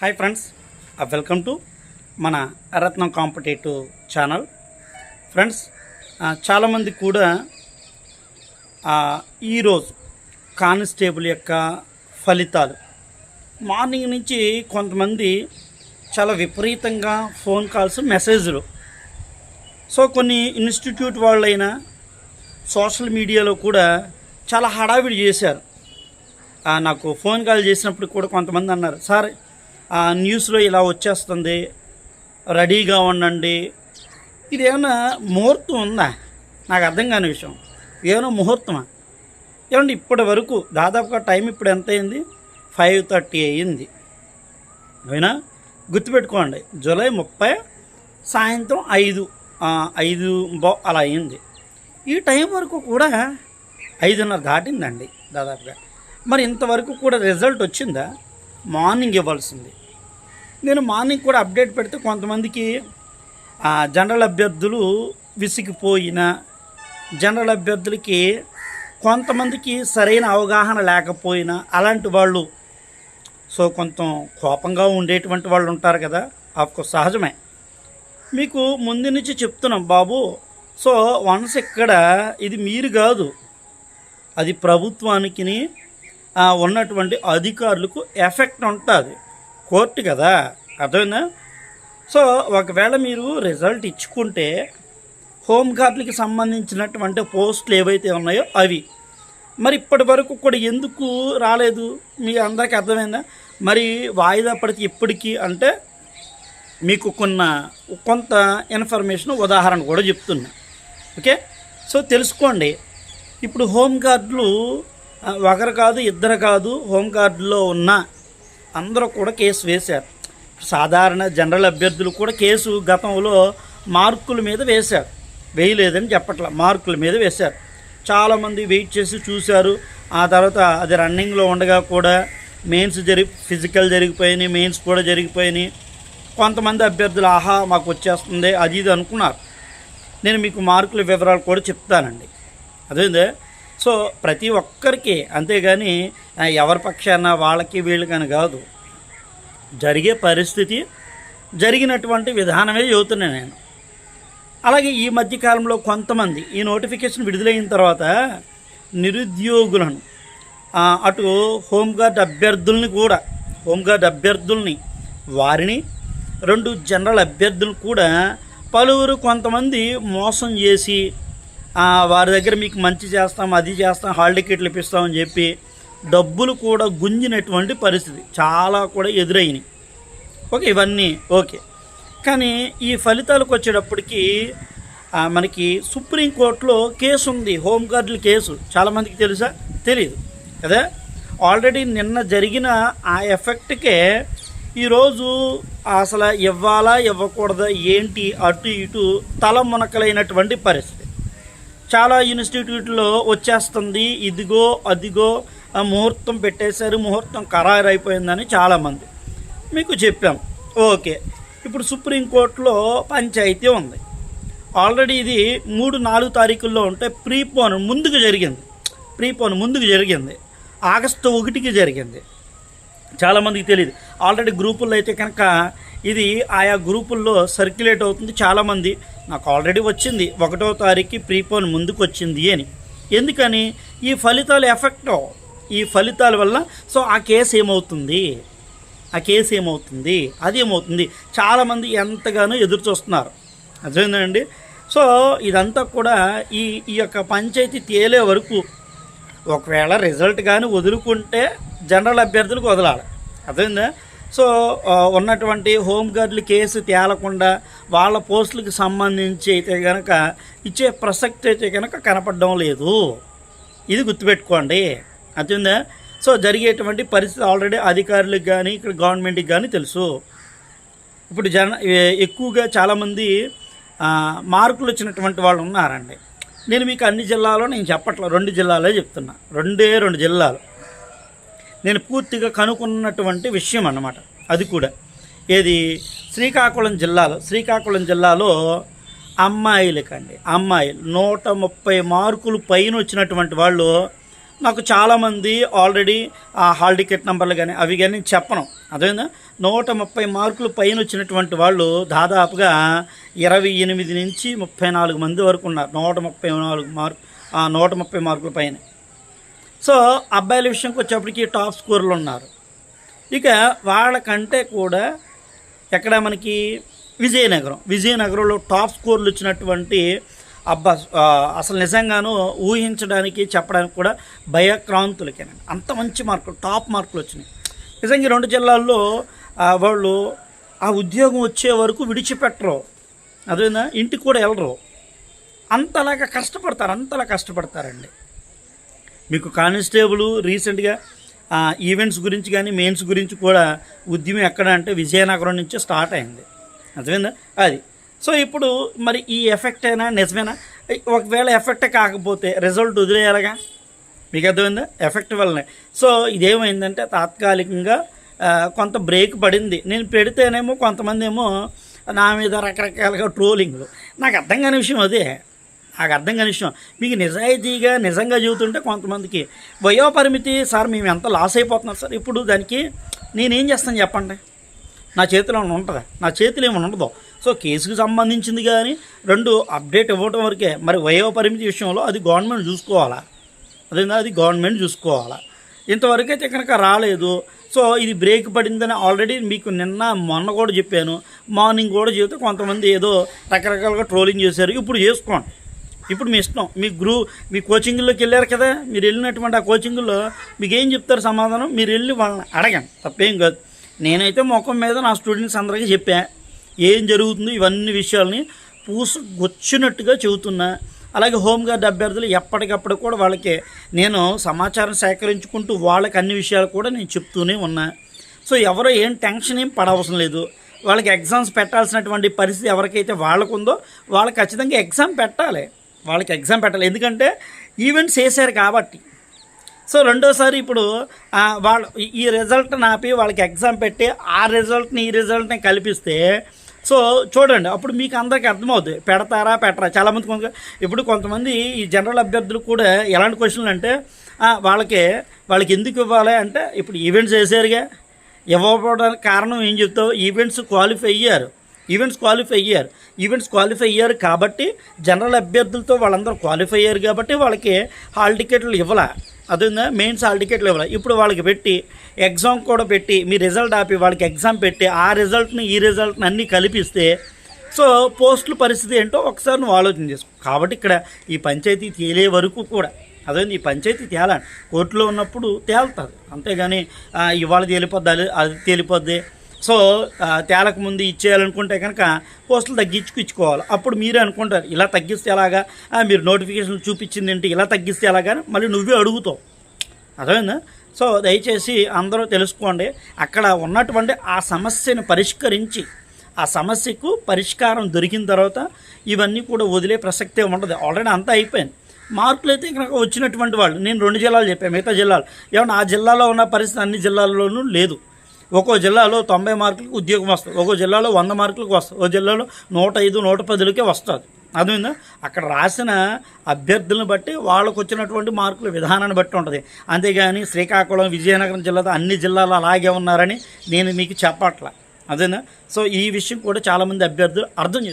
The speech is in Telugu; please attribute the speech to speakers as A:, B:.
A: హాయ్ ఫ్రెండ్స్ వెల్కమ్ టు మన Ratnam competitive channel. Friends uh, చాలామంది కూడా ఈరోజు కానిస్టేబుల్ యొక్క ఫలితాలు. మార్నింగ్ నుంచి కొంతమంది చాలా విపరీతంగా ఫోన్ కాల్స్ మెసేజ్లు. సో కొన్ని ఇన్స్టిట్యూట్ వాళ్ళైనా సోషల్ మీడియాలో కూడా చాలా హడావిడి చేశారు. నాకు ఫోన్ కాల్ చేసినప్పుడు కూడా కొంతమంది అన్నారు సార్ ఆ న్యూస్లో ఇలా వచ్చేస్తుంది రెడీగా ఉండండి. ఇది ఏమైనా ముహూర్తం ఉందా? నాకు అర్థం కాని విషయం. ఏమైనా ముహూర్తమా? ఏమండి ఇప్పటి వరకు దాదాపుగా టైం ఇప్పుడు ఎంత అయింది ఫైవ్ థర్టీ అయ్యింది. అయినా గుర్తుపెట్టుకోండి జూలై ముప్పై సాయంత్రం ఐదు. ఐదు బో అలా అయింది ఈ టైం వరకు కూడా ఐదున్నర దాటిందండి దాదాపుగా. మరి ఇంతవరకు కూడా రిజల్ట్ వచ్చిందా? మార్నింగ్ ఇవ్వాల్సింది. నేను మార్నింగ్ కూడా అప్డేట్ పెడితే కొంతమందికి జనరల్ అభ్యర్థులు విసిగిపోయిన జనరల్ అభ్యర్థులకి కొంతమందికి సరైన అవగాహన లేకపోయినా అలాంటి వాళ్ళు సో కొంత కోపంగా ఉండేటువంటి వాళ్ళు ఉంటారు కదా ఆఫ్కోర్స్ సహజమే. మీకు ముందు నుంచి చెప్తున్నాం బాబు సో వన్స్ ఇక్కడ ఇది మీరు కాదు అది ప్రభుత్వానికి ఉన్నటువంటి అధికారులకు ఎఫెక్ట్ ఉంటుంది. కోర్టు కదా? అర్థమైందా? సో ఒకవేళ మీరు రిజల్ట్ ఇచ్చుకుంటే హోంగార్డులకి సంబంధించినటువంటి పోస్టులు ఏవైతే ఉన్నాయో అవి. మరి ఇప్పటి వరకు కూడా ఎందుకు రాలేదు? మీ అందరికీ అర్థమైందా? మరి వాయిదా పడితే ఇప్పటికీ అంటే మీకు కొన్న కొంత ఇన్ఫర్మేషన్ ఉదాహరణ కూడా చెప్తున్నా. ఓకే? సో తెలుసుకోండి. ఇప్పుడు హోంగార్డులు ఒకరు కాదు ఇద్దరు కాదు హోంగార్డులో ఉన్న అందరూ కూడా కేసు వేశారు. సాధారణ జనరల్ అభ్యర్థులు కూడా కేసు గతంలో మార్కుల మీద వేశారు. వేయలేదని చెప్పట్ల మార్కుల మీద వేశారు. చాలామంది వెయిట్ చేసి చూశారు. ఆ తర్వాత అది రన్నింగ్లో ఉండగా కూడా మెయిన్స్ జరిగి ఫిజికల్ జరిగిపోయినాయి మెయిన్స్ కూడా జరిగిపోయినాయి. కొంతమంది అభ్యర్థులు ఆహా మాకు వచ్చేస్తుంది అది ఇది అనుకున్నారు. నేను మీకు మార్కుల వివరాలు కూడా చెప్తానండి. అదేందే? సో ప్రతి ఒక్కరికి అంతేగాని ఎవరి పక్షాన వాళ్ళకి వీళ్ళకని కాదు. జరిగే పరిస్థితి జరిగినటువంటి విధానమే చెబుతున్నాను నేను. అలాగే ఈ మధ్యకాలంలో కొంతమంది ఈ నోటిఫికేషన్ విడుదలైన తర్వాత నిరుద్యోగులను అటు హోంగార్డ్ అభ్యర్థుల్ని కూడా హోంగార్డ్ అభ్యర్థుల్ని వారిని రెండు జనరల్ అభ్యర్థులు కూడా పలువురు కొంతమంది మోసం చేసి వారి దగ్గర మీకు మంచి చేస్తాం అది చేస్తాం హాల్ టికెట్లు ఇప్పిస్తామని చెప్పి డబ్బులు కూడా గుంజినటువంటి పరిస్థితి. చాలా కూడా ఎదురైనాయి. ఓకే ఇవన్నీ ఓకే. కానీ ఈ ఫలితాలకు వచ్చేటప్పటికి మనకి సుప్రీంకోర్టులో కేసు ఉంది హోంగార్డుల కేసు. చాలామందికి తెలుసా? తెలియదు కదా? ఆల్రెడీ నిన్న జరిగిన ఆ ఎఫెక్ట్కే ఈరోజు అసలు ఇవ్వాలా ఇవ్వకూడదా ఏంటి అటు ఇటు తల మునకలైనటువంటి పరిస్థితి. చాలా ఇన్స్టిట్యూట్లో వచ్చేస్తుంది. ఇదిగో అదిగో ఆ ముహూర్తం పెట్టేశారు ముహూర్తం ఖరారు అయిపోయిందని చాలామంది మీకు చెప్పాం. ఓకే. ఇప్పుడు సుప్రీంకోర్టులో పంచాయతీ ఉంది. ఆల్రెడీ ఇది మూడు నాలుగు తారీఖుల్లో ఉంటే ప్రీపోన్ ముందుకు జరిగింది. ప్రీపోన్ ముందుకు జరిగింది. ఆగస్టు ఒకటికి జరిగింది. చాలామందికి తెలియదు ఆల్రెడీ గ్రూపుల్లో అయితే కనుక ఇది ఆయా గ్రూపుల్లో సర్క్యులేట్ అవుతుంది చాలామంది. నాకు ఆల్రెడీ వచ్చింది. ఒకటో తారీఖుకి ప్రీపోన్ ముందుకు వచ్చింది అని. ఎందుకని? ఈ ఫలితాలు ఎఫెక్ట్ ఈ ఫలితాల వల్ల సో ఆ కేసు ఏమవుతుంది? ఆ కేసు ఏమవుతుంది? అది ఏమవుతుంది? చాలామంది ఎంతగానో ఎదురు చూస్తున్నారు. అర్థమైందండి? సో ఇదంతా కూడా ఈ ఈ యొక్క పంచాయతీ తేలే వరకు ఒకవేళ రిజల్ట్ కానీ వదులుకుంటే జనరల్ అభ్యర్థులకు వదలాలి. అర్థమైందా? సో ఉన్నటువంటి హోమ్ గార్డులు కేసు తేలకుండా వాళ్ళ పోస్టులకు సంబంధించి అయితే కనుక ఇచ్చే ప్రసక్తి అయితే కనుక కనపడడం లేదు. ఇది గుర్తుపెట్టుకోండి. అర్థమైందా? సో జరిగేటువంటి పరిస్థితి ఆల్రెడీ అధికారులకు కానీ ఇక్కడ గవర్నమెంట్కి కానీ తెలుసు. ఇప్పుడు జన ఎక్కువగా చాలామంది మార్కులు వచ్చినటువంటి వాళ్ళు ఉన్నారండి. నేను మీకు అన్ని జిల్లాలో నేను చెప్పట్లేదు రెండు జిల్లాలే చెప్తున్నా. రెండే రెండు జిల్లాలు. నేను పూర్తిగా కనుక్కున్నటువంటి విషయం అన్నమాట. అది కూడా. ఏది? శ్రీకాకుళం జిల్లాలో శ్రీకాకుళం జిల్లాలో అమ్మాయిలకండి. అమ్మాయిలు. నూట ముప్పై మార్కులు పైన వచ్చినటువంటి వాళ్ళు నాకు చాలామంది ఆల్రెడీ ఆ హాల్ టికెట్ నెంబర్లు కానీ అవి కానీ చెప్పను. అదేనా నూట ముప్పై మార్కులు పైన వచ్చినటువంటి వాళ్ళు దాదాపుగా ఇరవై ఎనిమిది నుంచి ముప్పై నాలుగు మంది వరకు ఉన్నారు. నూట ముప్పై నాలుగు మార్కు నూట ముప్పై మార్కుల పైన. సో అబ్బాయిల విషయంకి వచ్చేప్పటికి టాప్ స్కోర్లు ఉన్నారు. ఇక వాళ్ళకంటే కూడా ఎక్కడ మనకి విజయనగరం. విజయనగరంలో టాప్ స్కోర్లు వచ్చినటువంటి అబ్బా అసలు నిజంగాను ఊహించడానికి చెప్పడానికి కూడా భయక్రాంతులకేనండి. అంత మంచి మార్కులు టాప్ మార్కులు వచ్చినాయి. నిజంగా రెండు జిల్లాల్లో వాళ్ళు ఆ ఉద్యోగం వచ్చే వరకు విడిచిపెట్టరు. అదేనా ఇంటికి కూడా వెళ్ళరు. అంతలాగా కష్టపడతారు అంతలా కష్టపడతారండి. మీకు కానిస్టేబుల్ రీసెంట్గా ఈవెంట్స్ గురించి కానీ మెయిన్స్ గురించి కూడా ఉద్యమం ఎక్కడ అంటే విజయనగరం నుంచే స్టార్ట్ అయింది. అర్థమైందా? అది. సో ఇప్పుడు మరి ఈ ఎఫెక్ట్ అయినా నిజమేనా? ఒకవేళ ఎఫెక్ట్ కాకపోతే రిజల్ట్ వదిలేయాలగా? మీకు అర్థమైందా? ఎఫెక్ట్ వల్లనే. సో ఇదేమైందంటే తాత్కాలికంగా కొంత బ్రేక్ పడింది. నేను పెడితేనేమో కొంతమంది ఏమో నా మీద రకరకాలుగా ట్రోలింగ్లు. నాకు అర్థం కాని విషయం అదే. నాకు అర్థం కాని విషయం. మీకు నిజాయితీగా నిజంగా చెబుతుంటే కొంతమందికి వయోపరిమితి సార్ మేము ఎంత లాస్ అయిపోతున్నాం సార్? ఇప్పుడు దానికి నేనేం చేస్తాను చెప్పండి? నా చేతిలో ఏమైనా ఉంటుందా? నా చేతిలో ఏమైనా ఉండదు? సో కేసుకు సంబంధించింది కానీ రెండు అప్డేట్ ఇవ్వటం వరకే. మరి వయోపరిమితి విషయంలో అది గవర్నమెంట్ చూసుకోవాలా? అదే అది గవర్నమెంట్ చూసుకోవాలా? ఇంతవరకు అయితే కనుక రాలేదు. సో ఇది బ్రేక్ పడిందని ఆల్రెడీ మీకు నిన్న మొన్న కూడా చెప్పాను. మార్నింగ్ కూడా చెబితే కొంతమంది ఏదో రకరకాలుగా ట్రోలింగ్ చేశారు. ఇప్పుడు చేసుకోండి. ఇప్పుడు మీ ఇష్టం. మీ గ్రూ మీ కోచింగ్లోకి వెళ్ళారు కదా? మీరు వెళ్ళినటువంటి ఆ కోచింగ్లో మీకు ఏం చెప్తారు సమాధానం? మీరు వెళ్ళి వాళ్ళని అడగండి. తప్పేం కాదు. నేనైతే ముఖం మీద నా స్టూడెంట్స్ అందరికీ చెప్పా. ఏం జరుగుతుందో ఇవన్నీ విషయాల్ని పూసు గుచ్చినట్టుగా చెబుతున్నా. అలాగే హోంగార్డ్ అభ్యర్థులు ఎప్పటికప్పుడు కూడా వాళ్ళకి నేను సమాచారం సేకరించుకుంటూ వాళ్ళకి అన్ని విషయాలు కూడా నేను చెప్తూనే ఉన్నా. సో ఎవరో ఏం టెన్షన్ ఏం పడవసరం లేదు. వాళ్ళకి ఎగ్జామ్స్ పెట్టాల్సినటువంటి పరిస్థితి ఎవరికైతే వాళ్ళకు ఉందో వాళ్ళకి ఖచ్చితంగా ఎగ్జామ్ పెట్టాలి. వాళ్ళకి ఎగ్జామ్ పెట్టాలి. ఎందుకంటే ఈవెంట్స్ వేసారు కాబట్టి. సో రెండోసారి ఇప్పుడు వాళ్ళ వాళ్ళు ఈ- రిజల్ట్ నాపి వాళ్ళకి ఎగ్జామ్ పెట్టి ఆ రిజల్ట్ని ఈ రిజల్ట్ని కల్పిస్తే సో చూడండి అప్పుడు మీకు అందరికీ అర్థమవుతుంది పెడతారా పెట్టరా? చాలామంది కొంత ఇప్పుడు కొంతమంది ఈ జనరల్ అభ్యర్థులు కూడా ఎలాంటి క్వశ్చన్లు అంటే వాళ్ళకి వాళ్ళకి ఎందుకు ఇవ్వాలి అంటే ఇప్పుడు ఈవెంట్స్ వేసారుగా ఇవ్వకపోవడానికి కారణం ఏం చెప్తావు? ఈవెంట్స్ క్వాలిఫై అయ్యారు. ఈవెంట్స్ క్వాలిఫై అయ్యారు. ఈవెంట్స్ క్వాలిఫై అయ్యారు కాబట్టి జనరల్ అభ్యర్థులతో వాళ్ళందరూ క్వాలిఫై అయ్యారు కాబట్టి వాళ్ళకి హాల్ టికెట్లు ఇవ్వాల. అదేందా? మెయిన్స్ హాల్ టికెట్లు ఇవ్వాలి. ఇప్పుడు వాళ్ళకి పెట్టి ఎగ్జామ్ కూడా పెట్టి మీ రిజల్ట్ ఆపి వాళ్ళకి ఎగ్జామ్ పెట్టి ఆ రిజల్ట్ని ఈ రిజల్ట్ని అన్నీ కలిపిస్తే సో పోస్టుల పరిస్థితి ఏంటో ఒకసారి నువ్వు ఆలోచన చేసుకో. కాబట్టి ఇక్కడ ఈ పంచాయతీ తేలే వరకు కూడా అదే ఈ పంచాయతీ తేలాలి. కోర్టులో ఉన్నప్పుడు తేలుతుంది. అంతేగాని ఇవాళ తేలిపోద్ది? అది అది తేలిపోద్ది. సో తేలక ముందు ఇచ్చేయాలనుకుంటే కనుక పోస్టులు తగ్గించుకు ఇచ్చుకోవాలి అప్పుడు మీరే అనుకుంటారు ఇలా తగ్గిస్తే ఎలాగా? మీరు నోటిఫికేషన్ చూపించింది ఏంటి? ఇలా తగ్గిస్తే ఎలాగా? మళ్ళీ నువ్వే అడుగుతావు. అర్థమైందా? సో దయచేసి అందరూ తెలుసుకోండి అక్కడ ఉన్నటువంటి ఆ సమస్యను పరిష్కరించి ఆ సమస్యకు పరిష్కారం దొరికిన తర్వాత ఇవన్నీ కూడా వదిలే ప్రసక్తే ఉండదు. ఆల్రెడీ అంతా అయిపోయింది. మార్కులు అయితే ఇక్కడ వచ్చినటువంటి వాళ్ళు నేను రెండు జిల్లాలు చెప్పాను మిగతా జిల్లాలు. ఏమన్నా ఆ జిల్లాలో ఉన్న పరిస్థితి అన్ని జిల్లాల్లోనూ లేదు. ఒక్కో జిల్లాలో తొంభై మార్కులకు ఉద్యోగం వస్తుంది. ఒక్కో జిల్లాలో వంద మార్కులకు వస్తుంది. ఒక జిల్లాలో నూట ఐదు నూట పదిలకే వస్తుంది. అర్థమైందా? అక్కడ రాసిన అభ్యర్థులను బట్టి వాళ్ళకు వచ్చినటువంటి మార్కుల విధానాన్ని బట్టి ఉంటుంది. అంతేగాని శ్రీకాకుళం విజయనగరం జిల్లాతో అన్ని జిల్లాలు అలాగే ఉన్నారని నేను మీకు చెప్పట్ల. అదేనా సో ఈ విషయం కూడా చాలామంది అభ్యర్థులు అర్థం చేస్తారు